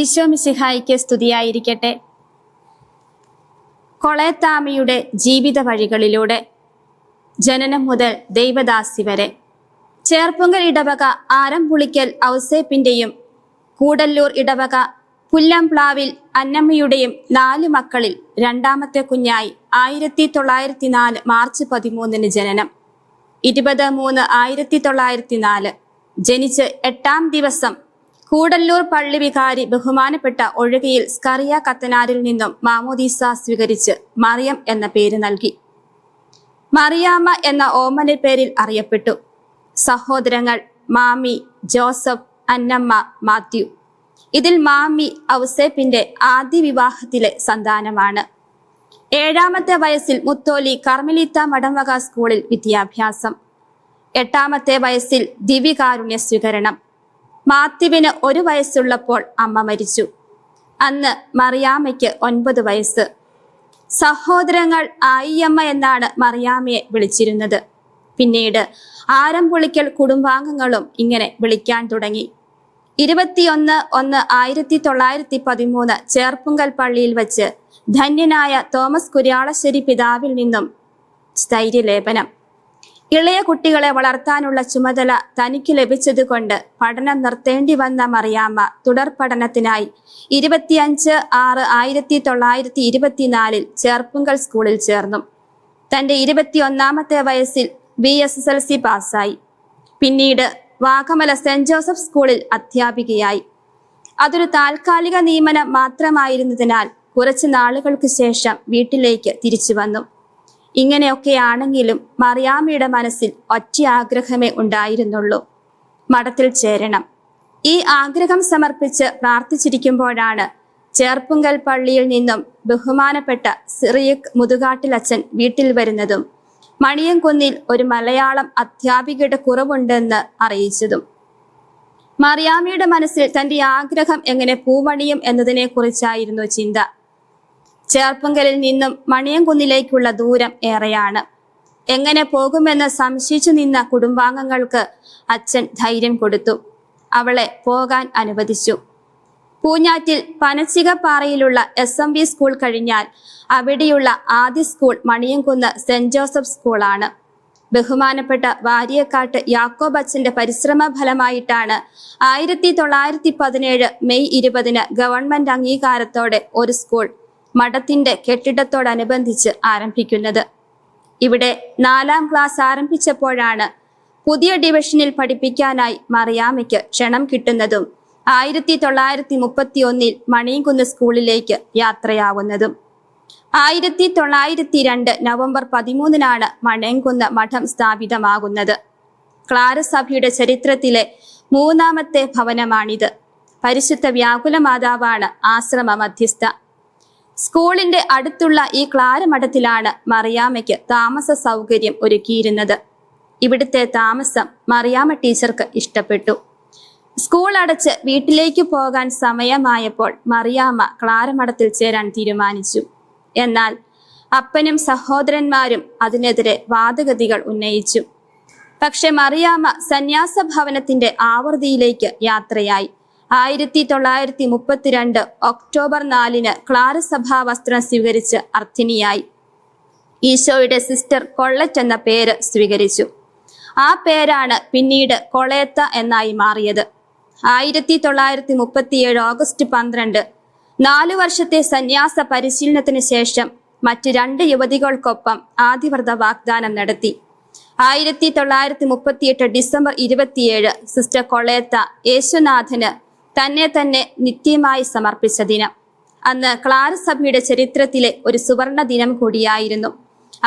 ഈശോ മിസിഹായിക്ക് സ്തുതിയായിരിക്കട്ടെ. കൊളയത്താമയുടെ ജീവിത വഴികളിലൂടെ ജനനം മുതൽ ദൈവദാസി വരെ ചേർപ്പുങ്കൽ ഇടവക ആരംപുളിക്കൽ ഔസേപ്പിന്റെയും കൂടല്ലൂർ ഇടവക പുല്ലംപ്ലാവിൽ അന്നമ്മയുടെയും നാല് മക്കളിൽ രണ്ടാമത്തെ കുഞ്ഞായി ആയിരത്തി തൊള്ളായിരത്തി നാല് മാർച്ച് പതിമൂന്നിന് ജനനം. ഇരുപത് മൂന്ന് ആയിരത്തി തൊള്ളായിരത്തി നാല് ജനിച്ച് എട്ടാം ദിവസം കൂടല്ലൂർ പള്ളി വികാരി ബഹുമാനപ്പെട്ട ഒഴുകയിൽ സ്കറിയ കത്തനാരിൽ നിന്നും മാമോദീസ സ്വീകരിച്ച് മറിയം എന്ന പേര് നൽകി. മറിയാമ്മ എന്ന ഓമന പേരിൽ അറിയപ്പെട്ടു. സഹോദരങ്ങൾ മാമി ജോസഫ് അന്നമ്മ മാത്യു. ഇതിൽ മാമി ഔസേപ്പിന്റെ ആദ്യ വിവാഹത്തിലെ സന്താനമാണ്. ഏഴാമത്തെ വയസ്സിൽ മുത്തോലി കർമ്മലീത്ത മടംവക സ്കൂളിൽ വിദ്യാഭ്യാസം. എട്ടാമത്തെ വയസ്സിൽ ദിവ്യകാരുണ്യ സ്വീകരണം. മാത്യുവിന് ഒരു വയസ്സുള്ളപ്പോൾ അമ്മ മരിച്ചു. അന്ന് മറിയാമ്മയ്ക്ക് ഒൻപത് വയസ്സ്. സഹോദരങ്ങൾ ആയിയമ്മ എന്നാണ് മറിയാമ്മയെ വിളിച്ചിരുന്നത്. പിന്നീട് ആരംപുളിക്കൽ കുടുംബാംഗങ്ങളും ഇങ്ങനെ വിളിക്കാൻ തുടങ്ങി. ഇരുപത്തിയൊന്ന് ഒന്ന് ആയിരത്തി തൊള്ളായിരത്തി പതിമൂന്ന് ചേർപ്പുങ്കൽ പള്ളിയിൽ വച്ച് ധന്യനായ തോമസ് കുര്യാളശ്ശേരി പിതാവിൽ നിന്നും സ്ഥൈര്യലേപനം. ഇളയ കുട്ടികളെ വളർത്താനുള്ള ചുമതല തനിക്ക് ലഭിച്ചതുകൊണ്ട് പഠനം നിർത്തേണ്ടി വന്ന മറിയാമ്മ തുടർ പഠനത്തിനായി ഇരുപത്തിയഞ്ച് ആറ് ആയിരത്തി തൊള്ളായിരത്തി ഇരുപത്തിനാലിൽ ചേർപ്പുങ്കൽ സ്കൂളിൽ ചേർന്നു. തന്റെ ഇരുപത്തിയൊന്നാമത്തെ വയസ്സിൽ B S S L C പാസ്സായി. പിന്നീട് വാഗമല സെന്റ് ജോസഫ് സ്കൂളിൽ അധ്യാപികയായി. അതൊരു താൽക്കാലിക നിയമനം മാത്രമായിരുന്നതിനാൽ കുറച്ച് നാളുകൾക്ക് ശേഷം വീട്ടിലേക്ക് തിരിച്ചു വന്നു. ഇങ്ങനെയൊക്കെയാണെങ്കിലും മറിയാമ്മയുടെ മനസ്സിൽ ഒറ്റ ആഗ്രഹമേ ഉണ്ടായിരുന്നുള്ളൂ. മഠത്തിൽ ചേരണം. ഈ ആഗ്രഹം സമർപ്പിച്ച് പ്രാർത്ഥിച്ചിരിക്കുമ്പോഴാണ് ചേർപ്പുങ്കൽ പള്ളിയിൽ നിന്നും ബഹുമാനപ്പെട്ട സിറിയക് മുതുകാട്ടിലച്ചൻ വീട്ടിൽ വരുന്നതും മണിയംകുന്നിൽ ഒരു മലയാളം അധ്യാപികയുടെ കുറവുണ്ടെന്ന് അറിയിച്ചതും. മറിയാമ്മയുടെ മനസ്സിൽ തന്റെ ആഗ്രഹം എങ്ങനെ പൂവണിയും എന്നതിനെ കുറിച്ചായിരുന്നു ചിന്ത. ചേർപ്പുങ്കലിൽ നിന്നും മണിയംകുന്നിലേക്കുള്ള ദൂരം ഏറെയാണ്. എങ്ങനെ പോകുമെന്ന് സംശയിച്ചു നിന്ന കുടുംബാംഗങ്ങൾക്ക് അച്ഛൻ ധൈര്യം കൊടുത്തു. അവളെ പോകാൻ അനുവദിച്ചു. പൂഞ്ഞാറ്റിൽ പനച്ചികപ്പാറയിലുള്ള എസ് എം വി സ്കൂൾ കഴിഞ്ഞാൽ അവിടെയുള്ള ആദ്യ സ്കൂൾ മണിയംകുന്ന് സെന്റ് ജോസഫ് സ്കൂളാണ് ബഹുമാനപ്പെട്ട വാരിയക്കാട്ട് യാക്കോബ് അച്ഛന്റെ പരിശ്രമ ഫലമായിട്ടാണ് ആയിരത്തി തൊള്ളായിരത്തി പതിനേഴ് മെയ് ഇരുപതിന് ഗവൺമെന്റ് അംഗീകാരത്തോടെ ഒരു സ്കൂൾ മഠത്തിന്റെ കെട്ടിടത്തോടനുബന്ധിച്ച് ആരംഭിക്കുന്നത്. ഇവിടെ നാലാം ക്ലാസ് ആരംഭിച്ചപ്പോഴാണ് പുതിയ ഡിവിഷനിൽ പഠിപ്പിക്കാനായി മറിയാമയ്ക്ക് ക്ഷണം കിട്ടുന്നതും ആയിരത്തി തൊള്ളായിരത്തി മുപ്പത്തി ഒന്നിൽ മണിയംകുന്ന് സ്കൂളിലേക്ക് യാത്രയാവുന്നതും. ആയിരത്തി തൊള്ളായിരത്തി രണ്ട് നവംബർ പതിമൂന്നിനാണ് മണയംകുന്ന് മഠം സ്ഥാപിതമാകുന്നത്. ക്ലാരസഭയുടെ ചരിത്രത്തിലെ മൂന്നാമത്തെ ഭവനമാണിത്. പരിശുദ്ധ വ്യാകുല മാതാവാണ് ആശ്രമ മധ്യസ്ഥ സ്കൂളിന്റെ അടുത്തുള്ള ഈ ക്ലാരമഠത്തിലാണ് മറിയാമ്മയ്ക്ക് താമസ സൗകര്യം ഒരുക്കിയിരുന്നത്. ഇവിടുത്തെ താമസം മറിയാമ്മ ടീച്ചർക്ക് ഇഷ്ടപ്പെട്ടു. സ്കൂൾ അടച്ച് വീട്ടിലേക്ക് പോകാൻ സമയമായപ്പോൾ മറിയാമ്മ ക്ലാരമഠത്തിൽ ചേരാൻ തീരുമാനിച്ചു. എന്നാൽ അപ്പനും സഹോദരന്മാരും അതിനെതിരെ വാദഗതികൾ ഉന്നയിച്ചു. പക്ഷെ മറിയാമ്മ സന്യാസ ഭവനത്തിന്റെ ആവൃത്തിയിലേക്ക് യാത്രയായി. ആയിരത്തി തൊള്ളായിരത്തി മുപ്പത്തിരണ്ട് ഒക്ടോബർ നാലിന് ക്ലാരസഭാ വസ്ത്രം സ്വീകരിച്ച് അർത്ഥിനിയായി ഈശോയുടെ സിസ്റ്റർ കൊള്ളറ്റ് എന്ന പേര് സ്വീകരിച്ചു. ആ പേരാണ് പിന്നീട് കൊളയത്ത എന്നായി മാറിയത്. ആയിരത്തി തൊള്ളായിരത്തി മുപ്പത്തിയേഴ് ഓഗസ്റ്റ് പന്ത്രണ്ട് നാലു വർഷത്തെ സന്യാസ പരിശീലനത്തിന് ശേഷം മറ്റ് രണ്ട് യുവതികൾക്കൊപ്പം ആദിവ്രത വാഗ്ദാനം നടത്തി. ആയിരത്തി തൊള്ളായിരത്തി മുപ്പത്തിയെട്ട് ഡിസംബർ ഇരുപത്തിയേഴ് സിസ്റ്റർ കൊളയത്ത യേശുനാഥന് തന്നെ തന്നെ നിത്യമായി സമർപ്പിച്ച ദിനം. അന്ന് ക്ലാരസഭയുടെ ചരിത്രത്തിലെ ഒരു സുവർണ ദിനം കൂടിയായിരുന്നു.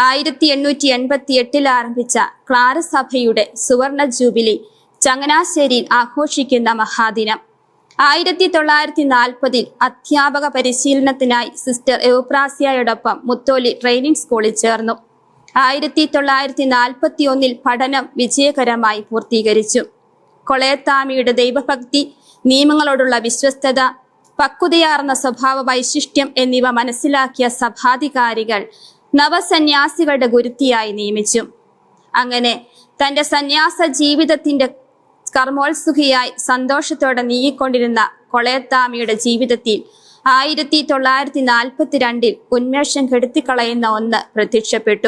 ആയിരത്തി എണ്ണൂറ്റി എൺപത്തി എട്ടിൽ ആരംഭിച്ച ക്ലാരസഭയുടെ സുവർണ ജൂബിലി ചങ്ങനാശ്ശേരിയിൽ ആഘോഷിക്കുന്ന മഹാദിനം. ആയിരത്തി തൊള്ളായിരത്തി നാൽപ്പതിൽ അധ്യാപക പരിശീലനത്തിനായി സിസ്റ്റർ എവപ്രാസിയയോടൊപ്പം മുത്തോലി ട്രെയിനിങ് സ്കൂളിൽ ചേർന്നു. ആയിരത്തി തൊള്ളായിരത്തി നാൽപ്പത്തി ഒന്നിൽ പഠനം വിജയകരമായി പൂർത്തീകരിച്ചു. കൊളയത്താമിയുടെ ദൈവഭക്തി നിയമങ്ങളോടുള്ള വിശ്വസ്തത പക്വതയാർന്ന സ്വഭാവ വൈശിഷ്ട്യം എന്നിവ മനസ്സിലാക്കിയ സഭാധികാരികൾ നവസന്യാസികളുടെ ഗുരുത്തിയായി നിയമിച്ചു. അങ്ങനെ തന്റെ സന്യാസ ജീവിതത്തിന്റെ കർമ്മോത്സുഖിയായി സന്തോഷത്തോടെ നീങ്ങിക്കൊണ്ടിരുന്ന കൊളയത്താമിയുടെ ജീവിതത്തിൽ ആയിരത്തി തൊള്ളായിരത്തി നാൽപ്പത്തിരണ്ടിൽ ഉന്മേഷം കെടുത്തിക്കളയുന്ന ഒന്ന് പ്രത്യക്ഷപ്പെട്ടു.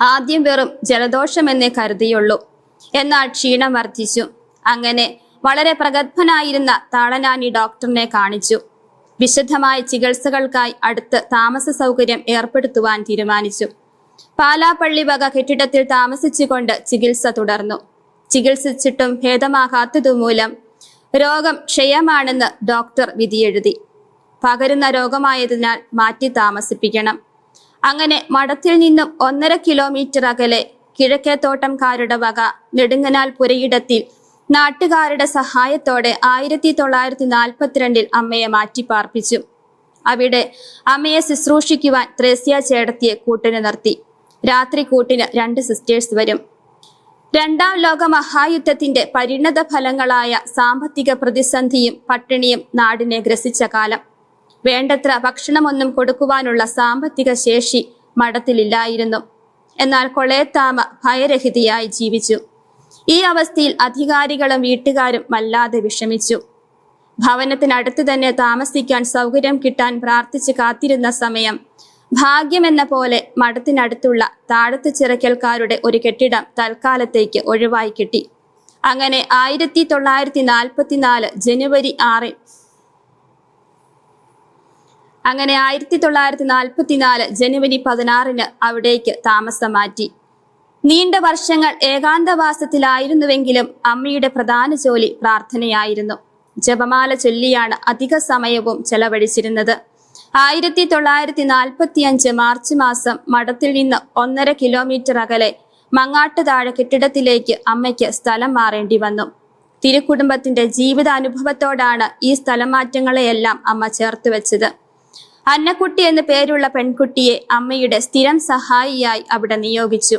ആദ്യം വെറും ജലദോഷമെന്നേ കരുതിയുള്ളൂ. എന്നാൽ ക്ഷീണം വർദ്ധിച്ചു. അങ്ങനെ വളരെ പ്രഗത്ഭനായിരുന്ന താളനാനി ഡോക്ടറിനെ കാണിച്ചു. വിശദമായ ചികിത്സകൾക്കായി അടുത്ത് താമസ സൗകര്യം ഏർപ്പെടുത്തുവാൻ തീരുമാനിച്ചു. പാലാപ്പള്ളി വക കെട്ടിടത്തിൽ താമസിച്ചുകൊണ്ട് ചികിത്സ തുടർന്നു. ചികിത്സിച്ചിട്ടും ഭേദമാകാത്തതുമൂലം രോഗം ക്ഷയമാണെന്ന് ഡോക്ടർ വിധിയെഴുതി. പകരുന്ന രോഗമായതിനാൽ മാറ്റി താമസിപ്പിക്കണം. അങ്ങനെ മഠത്തിൽ നിന്നും ഒന്നര കിലോമീറ്റർ അകലെ കിഴക്കേത്തോട്ടംകാരുടെ വക നെടുങ്ങനാൽ പുരയിടത്തിൽ നാട്ടുകാരുടെ സഹായത്തോടെ ആയിരത്തി തൊള്ളായിരത്തി നാൽപ്പത്തിരണ്ടിൽ അമ്മയെ മാറ്റിപ്പാർപ്പിച്ചു അവിടെ അമ്മയെ ശുശ്രൂഷിക്കുവാൻ ത്രേസ്യ ചേടത്തിയെ കൂട്ടിന് നിർത്തി. രാത്രി കൂട്ടിന് രണ്ട് സിസ്റ്റേഴ്സ് വരും. രണ്ടാം ലോക മഹായുദ്ധത്തിന്റെ പരിണത ഫലങ്ങളായ സാമ്പത്തിക പ്രതിസന്ധിയും പട്ടിണിയും നാടിനെ ഗ്രസിച്ച കാലം. വേണ്ടത്ര ഭക്ഷണമൊന്നും കൊടുക്കുവാനുള്ള സാമ്പത്തിക ശേഷി മഠത്തിലില്ലായിരുന്നു. എന്നാൽ കൊളയത്താമ ഭയരഹിതയായി ജീവിച്ചു. ഈ അവസ്ഥയിൽ അധികാരികളും വീട്ടുകാരും വല്ലാതെ വിഷമിച്ചു. ഭവനത്തിനടുത്ത് തന്നെ താമസിക്കാൻ സൗകര്യം കിട്ടാൻ പ്രാർത്ഥിച്ച് കാത്തിരുന്ന സമയം ഭാഗ്യമെന്ന പോലെ മഠത്തിനടുത്തുള്ള താഴത്ത് ചിറക്കൽക്കാരുടെ ഒരു കെട്ടിടം തൽക്കാലത്തേക്ക് ഒഴിവായി കിട്ടി. അങ്ങനെ ആയിരത്തി തൊള്ളായിരത്തി നാൽപ്പത്തിനാല് ജനുവരി ആറിൽ അങ്ങനെ ആയിരത്തി തൊള്ളായിരത്തി നാൽപ്പത്തിനാല് ജനുവരി പതിനാറിന് അവിടേക്ക് താമസം മാറ്റി നീണ്ട വർഷങ്ങൾ ഏകാന്തവാസത്തിലായിരുന്നുവെങ്കിലും അമ്മയുടെ പ്രധാന ജോലി പ്രാർത്ഥനയായിരുന്നു. ജപമാല ചൊല്ലിയാണ് അധിക സമയവും ചെലവഴിച്ചിരുന്നത്. ആയിരത്തി തൊള്ളായിരത്തി നാൽപ്പത്തി അഞ്ച് മാർച്ച് മാസം മഠത്തിൽ നിന്ന് ഒന്നര കിലോമീറ്റർ അകലെ മങ്ങാട്ടുതാഴ കെട്ടിടത്തിലേക്ക് അമ്മയ്ക്ക് സ്ഥലം മാറേണ്ടി വന്നു. തിരുക്കുടുംബത്തിന്റെ ജീവിതാനുഭവത്തോടാണ് ഈ സ്ഥലം മാറ്റങ്ങളെയെല്ലാം അമ്മ ചേർത്ത് വെച്ചത്. അന്നക്കുട്ടി എന്നു പേരുള്ള പെൺകുട്ടിയെ അമ്മയുടെ സ്ഥിരം സഹായിയായി അവിടെ നിയോഗിച്ചു.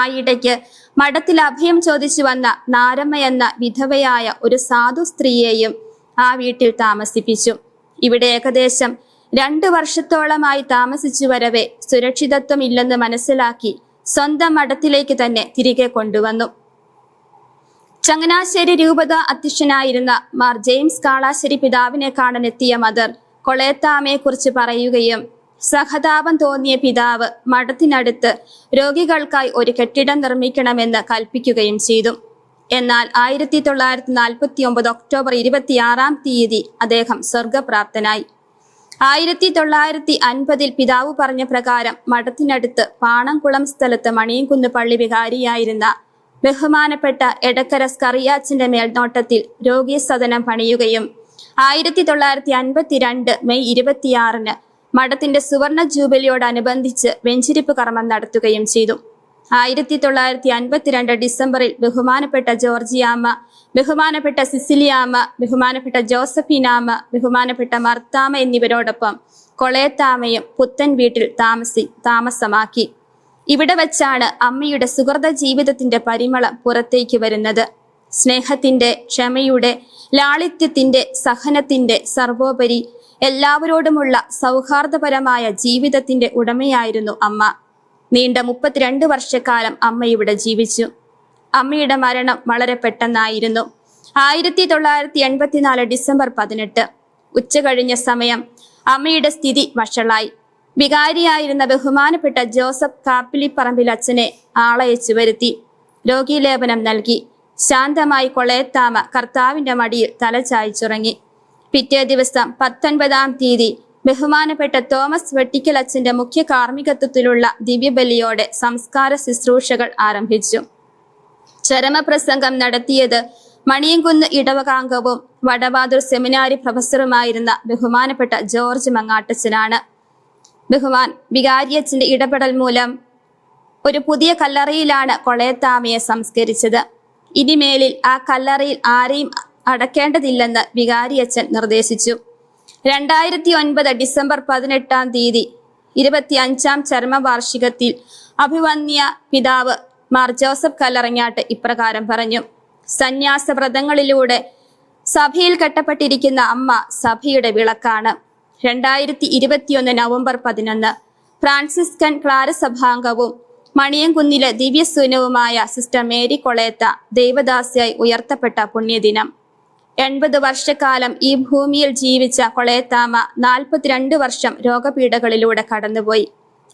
ആ ഇടയ്ക്ക് മഠത്തിൽ അഭയം ചോദിച്ചു വന്ന നാരമ്മ എന്ന വിധവയായ ഒരു സാധു സ്ത്രീയെയും ആ വീട്ടിൽ താമസിപ്പിച്ചു. ഇവിടെ ഏകദേശം രണ്ടു വർഷത്തോളമായി താമസിച്ചു വരവെ സുരക്ഷിതത്വം ഇല്ലെന്ന് മനസ്സിലാക്കി സ്വന്തം മഠത്തിലേക്ക് തന്നെ തിരികെ കൊണ്ടുവന്നു. ചങ്ങനാശ്ശേരി രൂപത അധ്യക്ഷനായിരുന്ന മാർ ജെയിംസ് കാളാശ്ശേരി പിതാവിനെ കാണാനെത്തിയ മദർ കൊളയത്താമയെക്കുറിച്ച് പറയുകയും സഹതാപം തോന്നിയ പിതാവ് മഠത്തിനടുത്ത് രോഗികൾക്കായി ഒരു കെട്ടിടം നിർമ്മിക്കണമെന്ന് കൽപ്പിക്കുകയും ചെയ്തു. എന്നാൽ ആയിരത്തി തൊള്ളായിരത്തി നാൽപ്പത്തി ഒമ്പത് ഒക്ടോബർ ഇരുപത്തിയാറാം തീയതി അദ്ദേഹം സ്വർഗപ്രാപ്തനായി ആയിരത്തി തൊള്ളായിരത്തി അൻപതിൽ പിതാവ് പറഞ്ഞ പ്രകാരം മഠത്തിനടുത്ത് പാണംകുളം സ്ഥലത്ത് മണിയൻകുന്ന് പള്ളി വികാരിയായിരുന്ന ബഹുമാനപ്പെട്ട എടക്കര സ്കറിയാച്ചിന്റെ മേൽനോട്ടത്തിൽ രോഗീ സദനം പണിയുകയും ആയിരത്തി തൊള്ളായിരത്തി അൻപത്തിരണ്ട് മെയ് ഇരുപത്തിയാറിന് മഠത്തിന്റെ സുവർണ ജൂബിലിയോടനുബന്ധിച്ച് വെഞ്ചിരിപ്പ് കർമ്മം നടത്തുകയും ചെയ്തു. ആയിരത്തി തൊള്ളായിരത്തി അൻപത്തിരണ്ട് ഡിസംബറിൽ ബഹുമാനപ്പെട്ട ജോർജിയാമ്മ ബഹുമാനപ്പെട്ട സിസിലിയാമ്മ ബഹുമാനപ്പെട്ട ജോസഫിനാമ്മ ബഹുമാനപ്പെട്ട മർത്താമ എന്നിവരോടൊപ്പം കൊളയത്താമയും പുത്തൻ വീട്ടിൽ താമസി താമസമാക്കി. ഇവിടെ വച്ചാണ് അമ്മയുടെ സുഹൃത ജീവിതത്തിന്റെ പരിമളം പുറത്തേക്ക് വരുന്നത്. സ്നേഹത്തിന്റെ ക്ഷമയുടെ ലാളിത്യത്തിന്റെ സഹനത്തിന്റെ സർവോപരി എല്ലാവരോടുമുള്ള സൗഹാർദ്ദപരമായ ജീവിതത്തിന്റെ ഉടമയായിരുന്നു അമ്മ. നീണ്ട മുപ്പത്തിരണ്ട് വർഷക്കാലം അമ്മ ഇവിടെ ജീവിച്ചു. അമ്മയുടെ മരണം വളരെ പെട്ടെന്നായിരുന്നു. ആയിരത്തി തൊള്ളായിരത്തി എൺപത്തിനാല് ഡിസംബർ പതിനെട്ട് ഉച്ച കഴിഞ്ഞ സമയം അമ്മയുടെ സ്ഥിതി വഷളായി. വികാരിയായിരുന്ന ബഹുമാനപ്പെട്ട ജോസഫ് കാപ്പിലിപ്പറമ്പിൽ അച്ഛനെ ആളയച്ചു വരുത്തി. രോഗീലേപനം നൽകി. ശാന്തമായി കൊളയത്താമ കർത്താവിന്റെ മടിയിൽ തലചായ്ച്ചുറങ്ങി പിറ്റേ ദിവസം പത്തൊൻപതാം തീയതി ബഹുമാനപ്പെട്ട തോമസ് വെട്ടിക്കൽ അച്ഛന്റെ മുഖ്യ കാർമ്മികത്വത്തിലുള്ള ദിവ്യബലിയോടെ സംസ്കാര ശുശ്രൂഷകൾ ആരംഭിച്ചു. ചരമപ്രസംഗം നടത്തിയത് മണിയങ്കുന്ന് ഇടവകാംഗവും വടവാതൂർ സെമിനാരി പ്രൊഫസറുമായിരുന്ന ബഹുമാനപ്പെട്ട ജോർജ് മങ്ങാട്ടച്ചനാണ്. ബഹുമാൻ വികാരിയച്ചന്റെ ഇടപെടൽ മൂലം ഒരു പുതിയ കല്ലറയിലാണ് കൊളയത്താമയെ സംസ്കരിച്ചത്. ഇനിമേലിൽ ആ കല്ലറയിൽ ആരെയും അടക്കേണ്ടതില്ലെന്ന് വികാരിയച്ഛൻ നിർദ്ദേശിച്ചു. രണ്ടായിരത്തി ഒൻപത് ഡിസംബർ പതിനെട്ടാം തീയതി ഇരുപത്തി അഞ്ചാം ചരമവാർഷികത്തിൽ അഭിവന്യ പിതാവ് മാർ ജോസഫ് കല്ലറങ്ങാട്ട് ഇപ്രകാരം പറഞ്ഞു. സന്യാസ വ്രതങ്ങളിലൂടെ സഭയിൽ കെട്ടപ്പെട്ടിരിക്കുന്ന അമ്മ സഭയുടെ വിളക്കാണ്. രണ്ടായിരത്തി ഇരുപത്തിയൊന്ന് നവംബർ പതിനൊന്ന് ഫ്രാൻസിസ്കൻ ക്ലാരസഭാംഗവും മണിയൻകുന്നിലെ ദിവ്യസൂനവുമായ സിസ്റ്റർ മേരി കൊളേത്ത ദൈവദാസിയായി ഉയർത്തപ്പെട്ട പുണ്യദിനം. എൺപത് വർഷക്കാലം ഈ ഭൂമിയിൽ ജീവിച്ച കൊളയത്താമ നാൽപ്പത്തിരണ്ട് വർഷം രോഗപീഠകളിലൂടെ കടന്നുപോയി.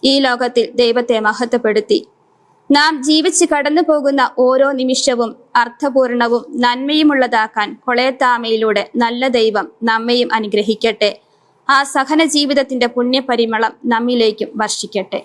ഈ ലോകത്തിൽ ദൈവത്തെ മഹത്വപ്പെടുത്തി. നാം ജീവിച്ച് കടന്നു പോകുന്ന ഓരോ നിമിഷവും അർത്ഥപൂർണവും നന്മയുമുള്ളതാക്കാൻ കൊളയത്താമയിലൂടെ നല്ല ദൈവം നമ്മയും അനുഗ്രഹിക്കട്ടെ. ആ സഹന ജീവിതത്തിന്റെ പുണ്യപരിമളം നമ്മിലേക്കും വർഷിക്കട്ടെ.